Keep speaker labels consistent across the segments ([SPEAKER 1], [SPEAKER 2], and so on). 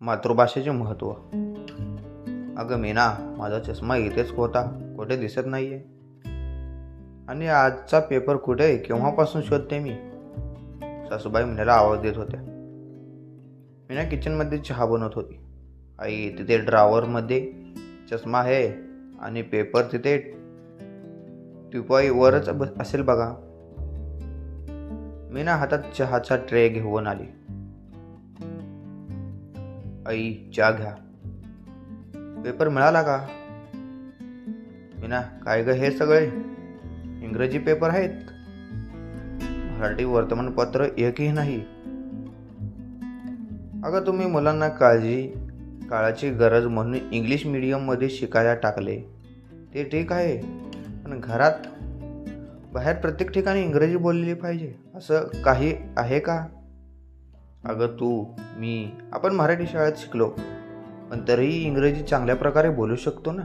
[SPEAKER 1] मातृभाषेचे महत्त्व. अगं मीना माझा चष्मा इथेच होता. कुठे दिसत नाही आहे आणि आजचा पेपर कुठे? आहे? केव्हापासून शोधते मी? सासूबाई म्हणायला आवाज देत होत्या. मीना किचनमध्ये चहा बनवत होती. आई तिथे ड्रावरमध्ये चष्मा आहे आणि पेपर तिथे टिपाईवरच बस असेल बघा. मीना हातात चहाचा ट्रे घेऊन आली. आई चहा घ्या. पेपर मिळाला का? मीना काय ग हे सगळे? इंग्रजी पेपर आहेत. मराठी वर्तमानपत्र एकही नाही. अगं तुम्ही मुलांना काळजी काळाची गरज म्हणून इंग्लिश मीडियममध्ये शिकायला टाकले. ते ठीक आहे पण घरात बाहेर प्रत्येक ठिकाणी इंग्रजी बोलली पाहिजे असं काही आहे का? अगं तू मी आपण मराठी शाळेत शिकलो. पण तरीही इंग्रजी चांगल्या प्रकारे बोलू शकतो ना?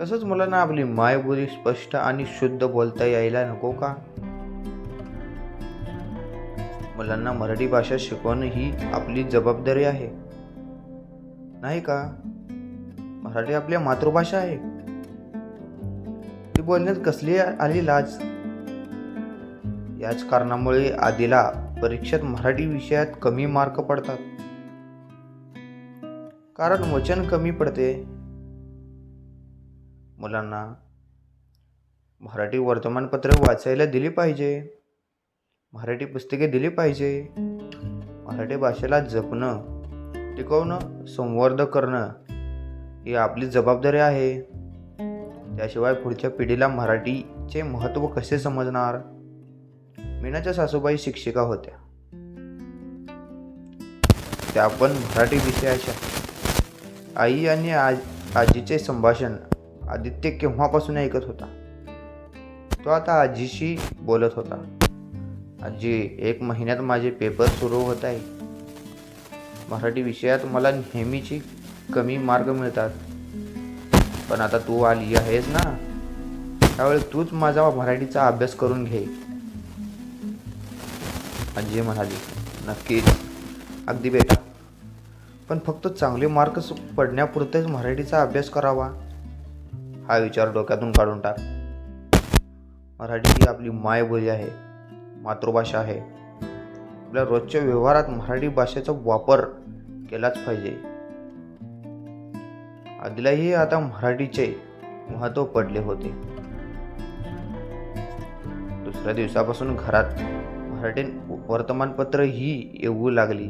[SPEAKER 1] तसंच मुलांना आपली मायबोली स्पष्ट आणि शुद्ध बोलता यायला नको का? मुलांना मराठी भाषा शिकवणं ही आपली जबाबदारी आहे. नाही का? मराठी आपल्या मातृभाषा आहे. ती बोलण्यात कसली आली लाज? याच कारणामुळे आधीला परीक्षेत मराठी विषयात कमी मार्क पडतात. कारण वचन कमी पडते. मुलांना मराठी वर्तमानपत्र वाचायला दिली पाहिजे. मराठी पुस्तके दिली पाहिजे. मराठी भाषेला जपणं टिकवणं संवर्ध करणं ही आपली जबाबदारी आहे. त्याशिवाय पुढच्या पिढीला मराठीचे महत्त्व कसे समजणार? मीनाच्या सासूबाई शिक्षिका होत्या. त्या पण मराठी विषयाच्या आई आणि आज आजीचे संभाषण आदित्य केव्हापासून ऐकत होता? तो आता आजीशी बोलत होता. आजी एक महिन्यात माझे पेपर सुरू होत आहे. मराठी विषयात मला नेहमीची कमी मार्क मिळतात. पण आता तू आली आहेस ना? त्यावेळी तूच माझा मराठीचा अभ्यास करून घे. आजी म्हणाली. नक्कीच अगदी बेटा. पण फक्त चांगले मार्क्स पडण्यापुरतेच मराठीचा अभ्यास करावा. हा विचार डोक्यातून काढून टाक. मराठी ही आपली मायबोली आहे. मातृभाषा आहे. आपल्या रोजच्या व्यवहारात मराठी भाषेचा वापर केलाच पाहिजे. आदिलाही आता मराठीचे महत्त्व पडले होते. दुसऱ्या दिवसापासून घरात मराठी वर्तमानपत्र ही येऊ लागली.